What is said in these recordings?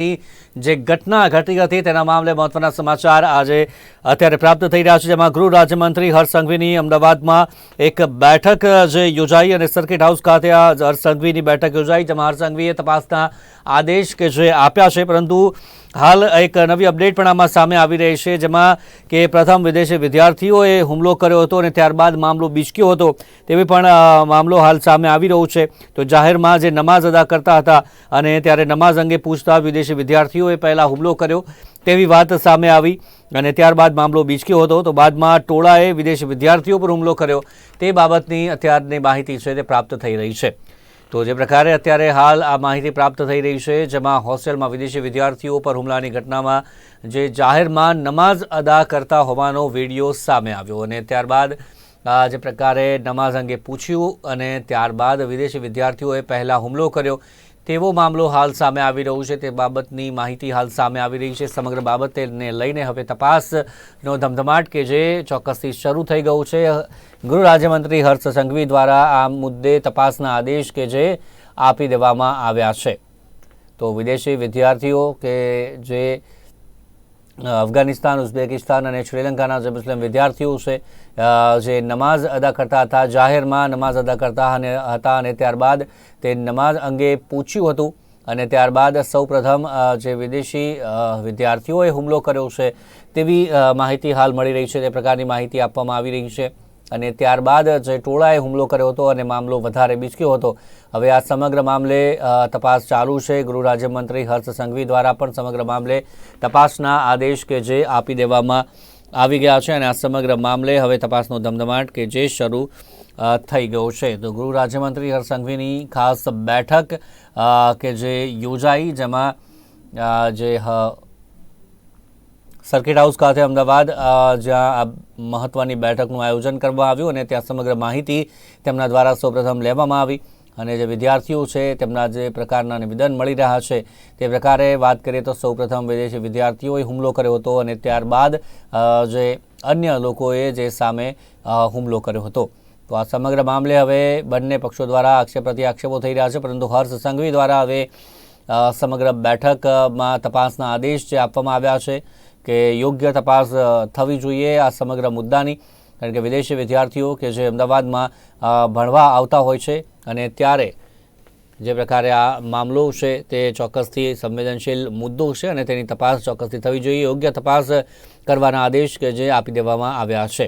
જે ઘટના ઘટી હતી તેના મામલે મહત્વના સમાચાર આજે અત્યારે પ્રાપ્ત થઈ રહ્યા છે, જેમાં ગૃહ રાજ્યમંત્રી હર્ષ સંઘવીની અમદાવાદમાં એક બેઠક જે યોજાઈ અને સર્કિટ હાઉસ ખાતે આ હર્ષ સંઘવીની બેઠક યોજાઈ, જેમાં હર્ષ તપાસના આદેશ કે જે આપ્યા છે, પરંતુ હાલ એક નવી અપડેટ પણ આમાં સામે આવી રહી છે, જેમાં કે પ્રથમ વિદેશી વિદ્યાર્થીઓએ હુમલો કર્યો હતો અને ત્યારબાદ મામલો બીચક્યો હતો. તેવી પણ મામલો હાલ સામે આવી રહ્યો છે. તો જાહેરમાં જે નમાઝ અદા કરતા હતા અને ત્યારે નમાઝ અંગે પૂછતા વિદેશી વિદ્યાર્થીઓએ પહેલાં હુમલો કર્યો તેવી વાત સામે આવી અને ત્યારબાદ મામલો બીચક્યો હતો. તો બાદમાં ટોળાએ વિદેશી વિદ્યાર્થીઓ પર હુમલો કર્યો. તે બાબતની અત્યારની માહિતી છે, તે પ્રાપ્ત થઈ રહી છે. તો જે પ્રકારે અત્યારે હાલ આ માહિતી પ્રાપ્ત થઈ રહી છે, જેમાં હોસ્ટેલમાં વિદેશી વિદ્યાર્થીઓ પર હુમલાની ઘટનામાં જે જાહેરમાં નમાઝ અદા કરતા હોવાનો વીડિયો સામે આવ્યો અને ત્યારબાદ આ જે પ્રકારે નમાઝ અંગે પૂછ્યું અને ત્યારબાદ વિદેશી વિદ્યાર્થીઓએ પહેલાં હુમલો કર્યો. તેવો મામલો હાલ સામે આવી રહ્યો છે. તે બાબતની માહિતી હાલ સામે આવી રહી છે. સમગ્ર બાબતને લઈને હવે તપાસનો ધમધમાટ કે જે ચોક્કસથી શરૂ થઈ ગયું છે. ગૃહ રાજ્યમંત્રી હર્ષ સંઘવી દ્વારા આ મુદ્દે તપાસના આદેશ કે જે આપી દેવામાં આવ્યા છે. તો વિદેશી વિદ્યાર્થીઓ કે જે અફઘાનિસ્તાન, ઉઝબેકિસ્તાન અને શ્રીલંકાના જે મુસ્લિમ વિદ્યાર્થીઓ છે જે નમાઝ અદા કરતા હતા, જાહેરમાં નમાઝ અદા કરતા હતા અને ત્યારબાદ તે નમાઝ અંગે પૂછ્યું હતું અને ત્યારબાદ સૌપ્રથમ જે વિદેશી વિદ્યાર્થીઓએ હુમલો કર્યો છે તેવી માહિતી હાલ મળી રહી છે, તે પ્રકારની માહિતી આપવામાં આવી રહી છે. અને ત્યારબાદ જે ટોળાએ હુમલો કર્યો હતો અને મામલો વધારે બીચક્યો હતો. હવે આ સમગ્ર મામલે તપાસ ચાલુ છે. ગૃહ રાજ્યમંત્રી હર્ષ સંઘવી દ્વારા પણ સમગ્ર મામલે તપાસના આદેશ કે જે આપી દેવામાં આવી ગયા છે અને આ સમગ્ર મામલે હવે તપાસનો ધમધમાટ કે જે શરૂ થઈ ગયો છે. તો ગૃહ રાજ્યમંત્રી હર્ષ સંઘવીની ખાસ બેઠક કે જે યોજાઈ, જેમાં જે સર્કિટ હાઉસ ખાતે અમદાવાદ જ્યાં આ મહત્વની બેઠકનું આયોજન કરવામાં આવ્યું અને ત્યાં સમગ્ર માહિતી તેમના દ્વારા સૌપ્રથમ લેવામાં આવી અને જે વિદ્યાર્થીઓ છે, તેમના જે પ્રકારના નિવેદન મળી રહ્યા છે, તે પ્રકારે વાત કરીએ તો સૌપ્રથમ વિદેશી વિદ્યાર્થીઓએ હુમલો કર્યો હતો અને ત્યારબાદ જે અન્ય લોકોએ જે સામે હુમલો કર્યો હતો. તો આ સમગ્ર મામલે હવે બંને પક્ષો દ્વારા આક્ષેપ પ્રતિ આક્ષેપો થઈ રહ્યા છે, પરંતુ હર્ષ સંઘવી દ્વારા હવે સમગ્ર બેઠકમાં તપાસના આદેશ જે આપવામાં આવ્યા છે કે યોગ્ય તપાસ થવી જોઈએ આ સમગ્ર મુદ્દાની. કારણ કે વિદેશી વિદ્યાર્થીઓ કે જે અમદાવાદમાં ભણવા આવતા હોય છે અને ત્યારે જે પ્રકારે આ મામલો છે તે ચોક્કસથી સંવેદનશીલ મુદ્દો છે અને તેની તપાસ ચોક્કસથી થવી જોઈએ. યોગ્ય તપાસ કરવાના આદેશ કે જે આપી દેવામાં આવ્યા છે.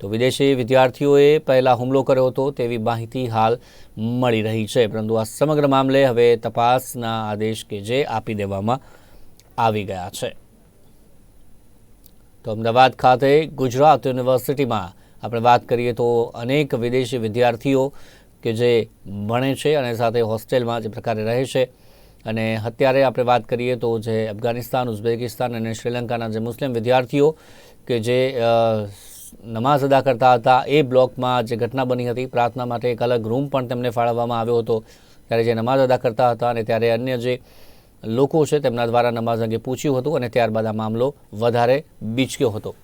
તો વિદેશી વિદ્યાર્થીઓએ પહેલાં હુમલો કર્યો હતો તેવી માહિતી હાલ મળી રહી છે. પરંતુ આ સમગ્ર મામલે હવે તપાસના આદેશ કે જે આપી દેવામાં આવી ગયા છે. તો અમદાવાદ ખાતે ગુજરાત યુનિવર્સિટીમાં આપણે વાત કરીએ તો અનેક વિદેશી વિદ્યાર્થીઓ કે જે ભણે છે અને સાથે હોસ્ટેલમાં જે પ્રકારે રહે છે. અને અત્યારે આપણે વાત કરીએ તો જે અફઘાનિસ્તાન, ઉઝબેકિસ્તાન અને શ્રીલંકાના જે મુસ્લિમ વિદ્યાર્થીઓ કે જે નમાઝ અદા કરતા હતા. એ બ્લોકમાં જે ઘટના બની હતી, પ્રાર્થના માટે એક અલગ રૂમ પણ તેમને ફાળવવામાં આવ્યો હતો. ત્યારે જે નમાઝ અદા કરતા હતા અને ત્યારે અન્ય જે લોકો છે, તેમના દ્વારા નમાઝ અંગે પૂછ્યું હતું અને ત્યારબાદ આ મામલો વધારે બીચક્યો હતો.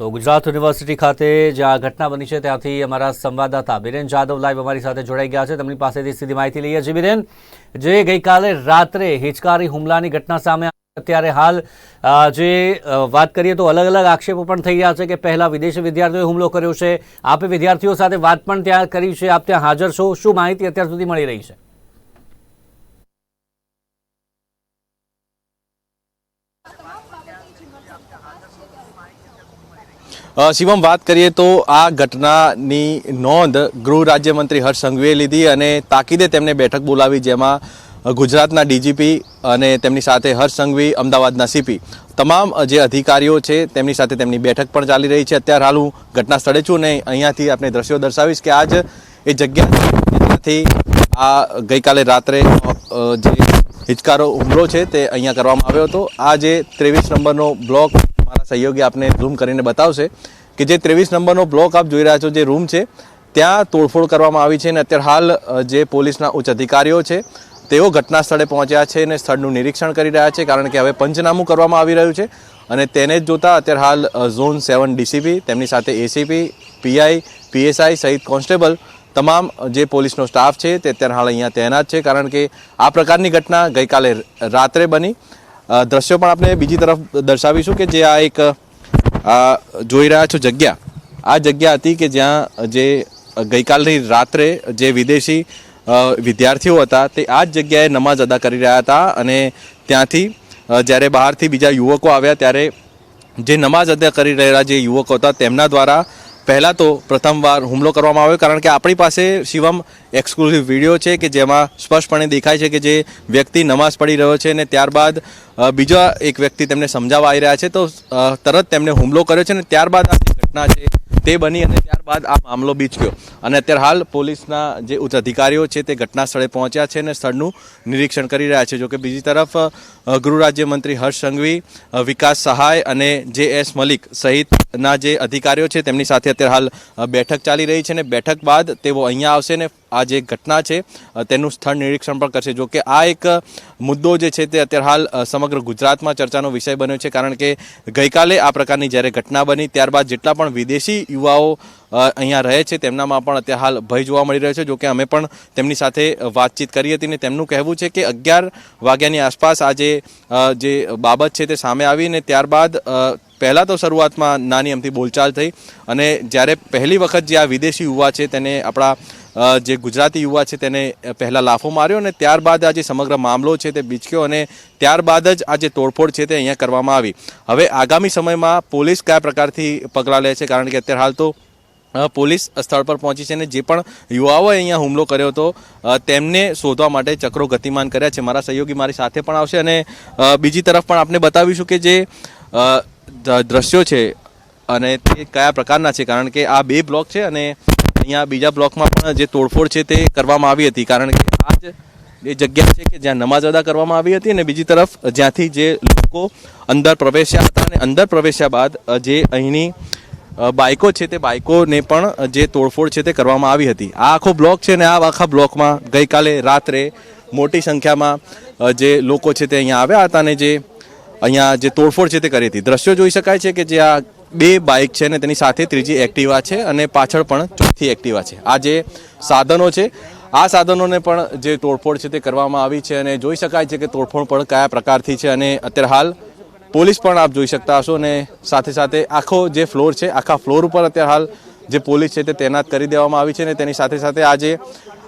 તો ગુજરાત યુનિવર્સિટી ખાતે જે આ ઘટના બની છે, ત્યાંથી અમારા સંવાદદાતા બિરેન જાદવ લાઈવ અમારી સાથે જોડાઈ ગયા છે. તેમની પાસેથી સીધી માહિતી લઈએ. છીએ બિરેન, જે ગઈકાલે રાત્રે હિચકારી હુમલાની ઘટના સામે અત્યારે હાલ જે વાત કરીએ તો અલગ અલગ આક્ષેપો પણ થઈ રહ્યા છે કે પહેલાં વિદેશી વિદ્યાર્થીઓએ હુમલો કર્યો છે. આપે વિદ્યાર્થીઓ સાથે વાત પણ ત્યાં કરી છે. આપ ત્યાં હાજર છો. શું માહિતી અત્યાર સુધી મળી રહી છે? શિવમ, વાત કરીએ તો આ ઘટનાની નોંધ ગૃહ રાજ્યમંત્રી હર્ષ સંઘવીએ લીધી અને તાકીદે તેમને બેઠક બોલાવી, જેમાં ગુજરાતના ડીજીપી અને તેમની સાથે હર્ષ સંઘવી, અમદાવાદના સીપી. તમામ જે અધિકારીઓ છે, તેમની સાથે તેમની બેઠક પણ ચાલી રહી છે. અત્યારે હાલ હું ઘટના સ્થળે છું ને અહીંયાથી આપણે દ્રશ્યો દર્શાવીશ કે આજ એ જગ્યા છે આ ગઈકાલે રાત્રે જે હિચકારો હુમલો છે તે અહીંયા કરવામાં આવ્યો હતો. આ જે ત્રેવીસ નંબરનો બ્લોક મારા સહયોગી આપને ઝૂમ કરીને બતાવશે કે જે ત્રેવીસ નંબરનો બ્લોક આપ જોઈ રહ્યા છો, જે રૂમ છે, ત્યાં તોડફોડ કરવામાં આવી છે અને અત્યારે હાલ જે પોલીસના ઉચ્ચ અધિકારીઓ છે તેઓ ઘટના સ્થળે પહોંચ્યા છે અને સ્થળનું નિરીક્ષણ કરી રહ્યા છે, કારણ કે હવે પંચનામું કરવામાં આવી રહ્યું છે અને તેને જ જોતા અત્યારે હાલ ઝોન સેવન ડીસીપી, તેમની સાથે એસીપી, પીઆઈ, પીએસઆઈ સહિત કોન્સ્ટેબલ તમામ જે પોલીસનો સ્ટાફ છે તે અત્યારે હાલ અહીંયા તૈનાત છે, કારણ કે આ પ્રકારની ઘટના ગઈકાલે રાત્રે બની. દ્રશ્યો પણ આપણે બીજી તરફ દર્શાવીશું કે જે આ એક જોઈ રહ્યા છો જગ્યા. આ જગ્યા હતી કે જ્યાં જે ગઈકાલની રાત્રે જે વિદેશી વિદ્યાર્થીઓ હતા તે આ જ જગ્યાએ નમાઝ અદા કરી રહ્યા હતા અને ત્યાંથી જ્યારે બહારથી બીજા યુવકો આવ્યા ત્યારે જે નમાઝ અદા કરી રહેલા જે યુવકો હતા તેમના દ્વારા પહેલાં તો પ્રથમવાર હુમલો કરવામાં આવ્યો કારણ કે આપણી પાસે શિવમ એક્સક્લુઝિવ વીડિયો છે કે જેમાં સ્પષ્ટપણે દેખાય છે કે જે વ્યક્તિ નમાઝ પઢી રહ્યો છે અને ત્યારબાદ બીજા એક વ્યક્તિ તેમને સમજાવવા આવી રહ્યા છે તો તરત તેમને હુમલો કર્યો છે અને ત્યારબાદ આ ઘટના છે તે બની અને ત્યારબાદ આ મામલો બીચક્યો અને અત્યારે હાલ પોલીસના જે ઉચ્ચ અધિકારીઓ છે તે ઘટના સ્થળે પહોંચ્યા છે અને સ્થળનું નિરીક્ષણ કરી રહ્યા છે. જોકે બીજી તરફ ગૃહ રાજ્યમંત્રી હર્ષ સંઘવી વિકાસ સહાય અને જે એસ મલિક સહિતના જે અધિકારીઓ છે તેમની સાથે અત્યારે હાલ બેઠક ચાલી રહી છે અને બેઠક બાદ તેઓ અહીંયા આવશે ને આ જે ઘટના છે તેનું સ્થળ નિરીક્ષણ પણ કરશે. જોકે આ એક મુદ્દો જે છે તે અત્યારે હાલ સમગ્ર ગુજરાતમાં ચર્ચાનો વિષય બન્યો છે, કારણ કે ગઈકાલે આ પ્રકારની જ્યારે ઘટના બની, ત્યારબાદ જેટલા પણ વિદેશી યુવાઓ અહીંયા રહે છે, તેમનામાં પણ અત્યારે હાલ ભય જોવા મળી રહ્યો છે. જોકે અમે પણ તેમની સાથે વાતચીત કરી હતી ને તેમનું કહેવું છે કે અગિયાર વાગ્યાની આસપાસ આ જે જે બાબત છે તે સામે આવી ને ત્યારબાદ પહેલાં તો શરૂઆતમાં નાની અમથી બોલચાલ થઈ અને જ્યારે પહેલી વખત જે આ વિદેશી યુવા છે તેને આપણા જે ગુજરાતી યુવા છે તેને પહેલાં લાફો માર્યો અને ત્યારબાદ આ જે સમગ્ર મામલો છે તે બીચક્યો અને ત્યારબાદ જ આ જે તોડફોડ છે તે અહીંયા કરવામાં આવી. હવે આગામી સમયમાં પોલીસ કયા પ્રકારથી પગલાં લે છે? કારણ કે અત્યારે હાલ તો પોલીસ સ્થળ પર પહોંચી છે અને જે પણ યુવાઓએ અહીંયા હુમલો કર્યો હતો તેમને શોધવા માટે ચક્રો ગતિમાન કર્યા છે. મારા સહયોગી મારી સાથે પણ આવશે અને બીજી તરફ પણ આપણે બતાવીશું કે જે દ્રશ્યો છે અને તે કયા પ્રકારના છે? કારણ કે આ બે બ્લોક છે અને અહીંયા બીજા બ્લોકમાં પણ જે તોડફોડ છે તે કરવામાં આવી હતી. કારણ કે આ જ એ જગ્યા છે કે જ્યાં નમાઝ અદા કરવામાં આવી હતી અને બીજી તરફ જ્યાંથી જે લોકો અંદર પ્રવેશ્યા હતા અને અંદર પ્રવેશ્યા બાદ જે અહીંની બાઇકો છે તે બાઇકોને પણ જે તોડફોડ છે તે કરવામાં આવી હતી. આ આખો બ્લોક છે ને આ આખા બ્લોકમાં ગઈકાલે રાત્રે મોટી સંખ્યામાં જે લોકો છે તે અહીંયા આવ્યા હતા અને જે અહીંયા જે તોડફોડ છે તે કરી હતી. દ્રશ્યો જોઈ શકાય છે કે જે આ બે બાઇક છે ને તેની સાથે ત્રીજી એક્ટિવા છે અને પાછળ પણ ચોથી એક્ટિવા છે. આ જે સાધનો છે, આ સાધનોને પણ જે તોડફોડ છે તે કરવામાં આવી છે અને જોઈ શકાય છે કે તોડફોડ પણ કયા પ્રકારથી છે અને અત્યારે હાલ પોલીસ પણ આપ જોઈ શકતા હશો અને સાથે સાથે આખો જે ફ્લોર છે, આખા ફ્લોર ઉપર અત્યારે હાલ જે પોલીસ છે તે તૈનાત કરી દેવામાં આવી છે અને તેની સાથે સાથે આ જે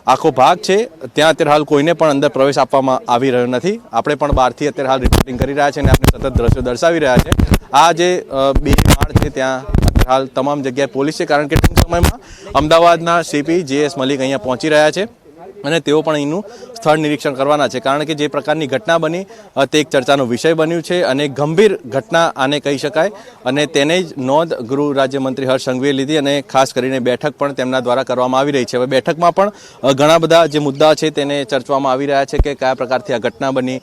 આખો ભાગ છે, ત્યાં અત્યારે હાલ કોઈને પણ અંદર પ્રવેશ આપવામાં આવી રહ્યો નથી. આપણે પણ બહારથી અત્યારે હાલ રિપોર્ટિંગ કરી રહ્યા છે અને આપણે સતત દ્રશ્યો દર્શાવી રહ્યા છે. આ જે બે માળ છે ત્યાં, હાલ તમામ જગ્યાએ પોલીસ છે, કારણ કે ટૂંક સમયમાં અમદાવાદના સીપી જે એસ મલિક અહીંયા પહોંચી રહ્યા છે અને તેઓ પણ અહીંનું સ્થળ નિરીક્ષણ કરવાના છે. કારણ કે જે પ્રકારની ઘટના બની તે એક ચર્ચાનો વિષય બન્યું છે અને ગંભીર ઘટના આને કહી શકાય અને તેને જ નોંધ ગૃહ રાજ્યમંત્રી હર્ષ સંઘવીએ લીધી અને ખાસ કરીને બેઠક પણ તેમના દ્વારા કરવામાં આવી રહી છે. હવે બેઠકમાં પણ ઘણા બધા જે મુદ્દા છે તેને ચર્ચવામાં આવી રહ્યા છે કે કયા પ્રકારથી આ ઘટના બની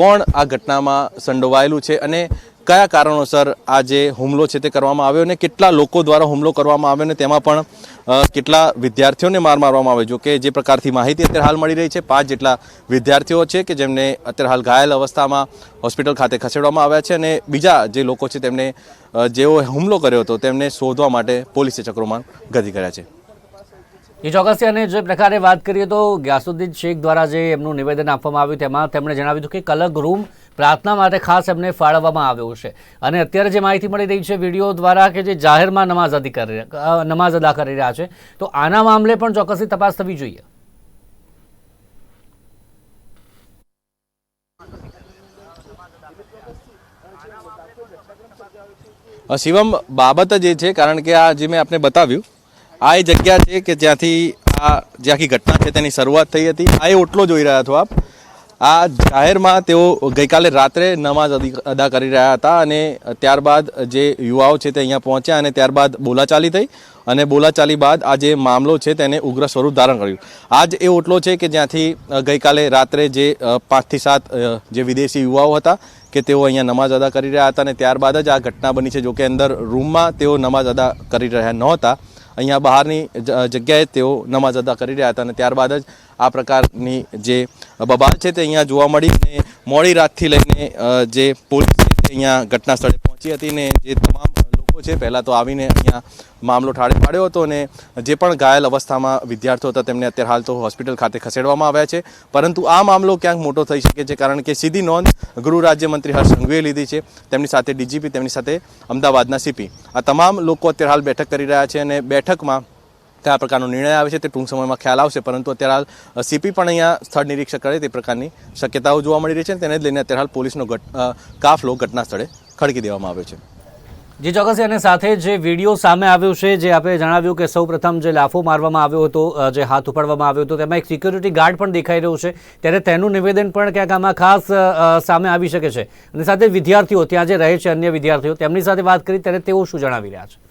કોણ આ ઘટનામાં સંડોવાયેલું છે અને કયા કારણોસર આ જે હુમલો છે તે કરવામાં આવ્યો અને કેટલા લોકો દ્વારા હુમલો કરવામાં આવ્યો અને તેમાં પણ કેટલા વિદ્યાર્થીઓને માર મારવામાં આવ્યો? જો કે જે પ્રકારથી માહિતી અત્યારે હાલ મળી રહી છે, પાંચ જેટલા વિદ્યાર્થીઓ છે કે જેમને અત્યારે હાલ ઘાયલ અવસ્થામાં હોસ્પિટલ ખાતે ખસેડવામાં આવ્યા છે અને બીજા જે લોકો છે તેમને જેઓ હુમલો કર્યો હતો તેમને શોધવા માટે પોલીસે ચક્રોમાં ગતિ કર્યા છે. એ ચોક્કસથી અને જે પ્રકારે વાત કરીએ તો ગ્યાસુદ્દીન શેખ દ્વારા જે એમનું નિવેદન આપવામાં આવ્યું તેમાં તેમણે જણાવ્યું હતું કે કલગ રૂમ પ્રાર્થના માટે ખાસ એમને ફાળવવામાં આવ્યો છે. અને અત્યારે જે માહિતી મળી રહી છે વીડિયો દ્વારા કે જે જાહેરમાં નમાઝ અદી કરી નમાઝ અદા કરી રહ્યા છે, તો આના મામલે પણ ચોક્કસથી તપાસ થવી જોઈએ. શિવમ, બાબત જ એ છે, કારણ કે આ જે મેં આપને બતાવ્યું, આ એ જગ્યા છે કે જ્યાંથી આ, જે આખી ઘટના છે તેની શરૂઆત થઈ હતી. આ એ ઓટલો જોઈ રહ્યા છો આપ. આ જાહેરમાં તેઓ ગઈકાલે રાત્રે નમાઝ અદી- કરી રહ્યા હતા અને ત્યારબાદ જે યુવાઓ છે તે અહીંયા પહોંચ્યા અને ત્યારબાદ બોલાચાલી થઈ અને બોલાચાલી બાદ આ જે મામલો છે તેને ઉગ્ર સ્વરૂપ ધારણ કર્યું. આ જ એ ઓટલો છે કે જ્યાંથી ગઈકાલે રાત્રે જે પાંચથી સાત જે વિદેશી યુવાઓ હતા કે તેઓ અહીંયા નમાઝ અદા કરી રહ્યા હતા અને ત્યારબાદ જ આ ઘટના બની છે જો કે અંદર રૂમમાં તેઓ નમાઝ અદા કરી રહ્યા નહોતા. અહીંયા બહારની જગ્યાએ તેઓ નમાઝ અદા કરી રહ્યા હતા અને ત્યારબાદ જ આ પ્રકારની જે બબાલ છે તે અહીંયા જોવા મળી અને મોડી રાતથી લઈને જે પોલીસ છે તે અહીંયા ઘટના સ્થળે પહોંચી હતી ને જે તમામ લોકો છે, પહેલાં તો આવીને અહીંયા મામલો ઠાળે પાડ્યો હતો અને જે પણ ઘાયલ અવસ્થામાં વિદ્યાર્થીઓ હતા તેમને અત્યારે હાલ તો હોસ્પિટલ ખાતે ખસેડવામાં આવ્યા છે. પરંતુ આ મામલો ક્યાંક મોટો થઈ શકે છે, કારણ કે સીધી નોંધ ગૃહ રાજ્યમંત્રી હર્ષ સંઘવીએ લીધી છે. તેમની સાથે ડીજીપી, તેમની સાથે અમદાવાદના સીપી. આ તમામ લોકો અત્યારે હાલ બેઠક કરી રહ્યા છે અને બેઠકમાં કયા પ્રકારનો નિર્ણય આવે છે તે ટૂંક સમયમાં ખ્યાલ આવશે. પરંતુ અત્યારે સીપી પણ અહીંયા સ્થળ નિરીક્ષણ કરે તે પ્રકારની શક્યતાઓ જોવા મળી રહી છે તેને જ લઈને અત્યારે હાલ પોલીસનો કાફલો ઘટના સ્થળે ખડકી દેવામાં આવ્યો છે. જે, ચોક્કસ. અને સાથે જે વીડિયો સામે આવ્યો છે, જે આપણે જણાવ્યું કે સૌપ્રથમ જે લાફો મારવામાં આવ્યો હતો જે હાથ ઉપાડવામાં આવ્યો હતો, તેમાં એક સિક્યુરિટી ગાર્ડ પણ દેખાઈ રહ્યો છે. ત્યારે તેનું નિવેદન પણ ક્યાંક આમાં ખાસ સામે આવી શકે છે. અને સાથે વિદ્યાર્થીઓ, ત્યાં જે રહે છે અન્ય વિદ્યાર્થીઓ, તેમની સાથે વાત કરી, ત્યારે તેઓ શું જણાવી રહ્યા છે?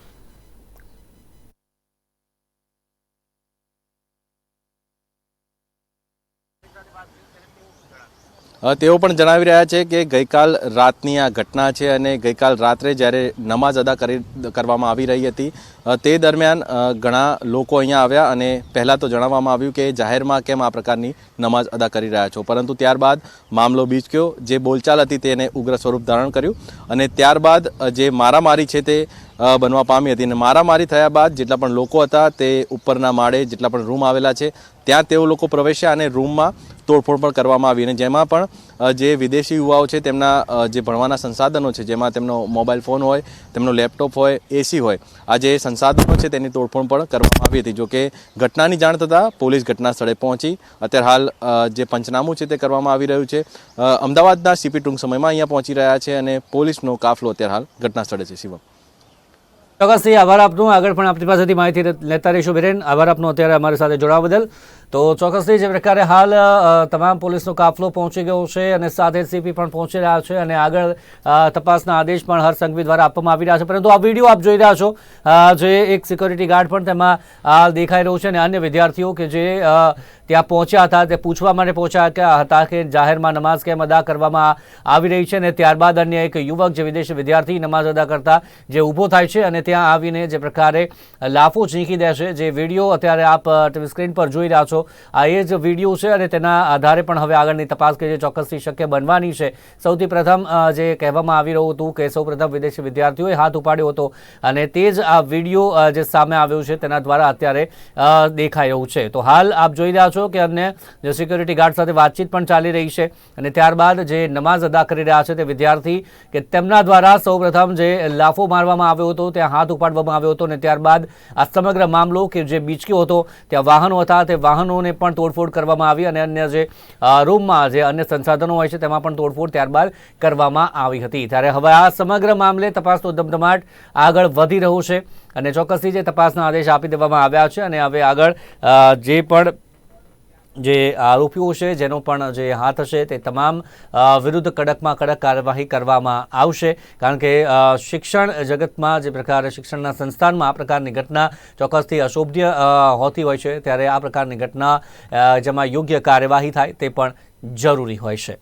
તેઓ પણ જણાવી રહ્યા છે કે ગઈકાલ રાતની આ ઘટના છે અને ગઈકાલ રાત્રે જ્યારે નમાઝ અદા કરી, કરવામાં આવી રહી હતી તે દરમિયાન ઘણા લોકો અહીંયા આવ્યા અને પહેલાં તો જણાવવામાં આવ્યું કે જાહેરમાં કેમ આ પ્રકારની નમાઝ અદા કરી રહ્યા છો. પરંતુ ત્યારબાદ મામલો બીચક્યો, જે બોલચાલ હતી તેને ઉગ્ર સ્વરૂપ ધારણ કર્યું અને ત્યારબાદ જે મારામારી છે તે બનવા પામી હતી. અને મારામારી થયા બાદ જેટલા પણ લોકો હતા તે ઉપરના માળે જેટલા પણ રૂમ આવેલા છે, ત્યાં તેઓ લોકો પ્રવેશ્યા અને રૂમમાં તોડફોડ પણ કરવામાં આવી અને જેમાં પણ જે વિદેશી યુવાઓ છે તેમના જે ભણવાના સંસાધનો છે, જેમાં તેમનો મોબાઈલ ફોન હોય, તેમનો લેપટોપ હોય, એસી હોય, આ જે સંસાધનો છે તેની તોડફોડ પણ કરવામાં આવી હતી. જોકે ઘટનાની જાણ થતાં પોલીસ ઘટના સ્થળે પહોંચી. અત્યારે હાલ જે પંચનામું છે તે કરવામાં આવી રહ્યું છે. અમદાવાદના સીપી ટૂંક સમયમાં અહીંયા પહોંચી રહ્યા છે અને પોલીસનો કાફલો અત્યારે હાલ ઘટના સ્થળે છે. શિવમ. ચોક્કસથી આભાર આપનો. આગળ પણ આપણી પાસેથી માહિતી લેતા રહીશું. બિરેન આભાર આપનો. અત્યારે અમારી સાથે જોડાવા બદલ. તો ચોક્કસથી જે પ્રકારે હાલ તમામ પોલીસનો કાફલો પહોંચી ગયો છે અને સાથે સીપી પણ પહોંચી રહ્યા છે અને આગળ તપાસના આદેશ પણ હર સંઘવી દ્વારા આપવામાં આવી રહ્યા છે. પરંતુ આ વીડિયો આપ જોઈ રહ્યા છો જે એક સિક્યોરિટી ગાર્ડ પણ તેમાં હાલ દેખાઈ રહ્યો છે અને અન્ય વિદ્યાર્થીઓ કે જે ત્યાં પહોંચ્યા હતા, તે પૂછવા માટે પહોંચ્યા હતા કે જાહેરમાં નમાઝ કેમ અદા કરવામાં આવી રહી છે અને ત્યારબાદ અન્ય એક યુવક જે વિદેશી વિદ્યાર્થી નમાઝ અદા કરતા જે ઊભો થાય છે અને ત્યાં આવીને જે પ્રકારે લાફો ઝીંકી દે છે. જે વીડિયો અત્યારે આપ ટીવી સ્ક્રીન પર જોઈ રહ્યા છો. આ એ જ વીડિયો છે અને તેના આધારે પણ હવે આગળની તપાસ કે જે ચોક્કસથી શક્ય બનવાની છે. સૌથી પ્રથમ જે કહેવામાં આવી રહ્યું હતું કે સૌ પ્રથમ વિદેશી વિદ્યાર્થીઓએ હાથ ઉપાડ્યો હતો અને તે જ આ વીડિયો જે સામે આવ્યો છે તેના દ્વારા અત્યારે દેખાઈ રહ્યું છે. તો હાલ આપ જોઈ રહ્યા છો કે અન્ય જે સિક્યોરિટી ગાર્ડ સાથે વાતચીત પણ ચાલી રહી છે અને ત્યારબાદ જે નમાઝ અદા કરી રહ્યા છે તે વિદ્યાર્થી કે તેમના દ્વારા સૌપ્રથમ જે લાફો મારવામાં આવ્યો હતો, ત્યાં હાથ ઉપાડવામાં આવ્યો હતો અને ત્યારબાદ આ સમગ્ર મામલો કે જે બીચક્યો હતો, ત્યાં વાહનો હતા, તે વાહનોને પણ તોડફોડ કરવામાં આવી અને અન્ય જે રૂમમાં જે અન્ય સંસાધનો હોય છે તેમાં પણ તોડફોડ ત્યારબાદ કરવામાં આવી હતી. ત્યારે હવે આ સમગ્ર મામલે તપાસનો ધમધમાટ આગળ વધી રહ્યો છે અને ચોક્કસથી જે તપાસના આદેશ આપી દેવામાં આવ્યા છે અને હવે આગળ જે પણ જે આરોપીઓ છે, જેનો પણ જે હાથ હશે તે તમામ વિરુદ્ધ કડકમાં કડક કાર્યવાહી કરવામાં આવશે. કારણ કે શિક્ષણ જગતમાં જે પ્રકારે શિક્ષણના સંસ્થાનમાં આ પ્રકારની ઘટના ચોક્કસથી અશોભ્ય હોતી હોય છે, ત્યારે આ પ્રકારની ઘટના જેમાં યોગ્ય કાર્યવાહી થાય તે પણ જરૂરી હોય છે.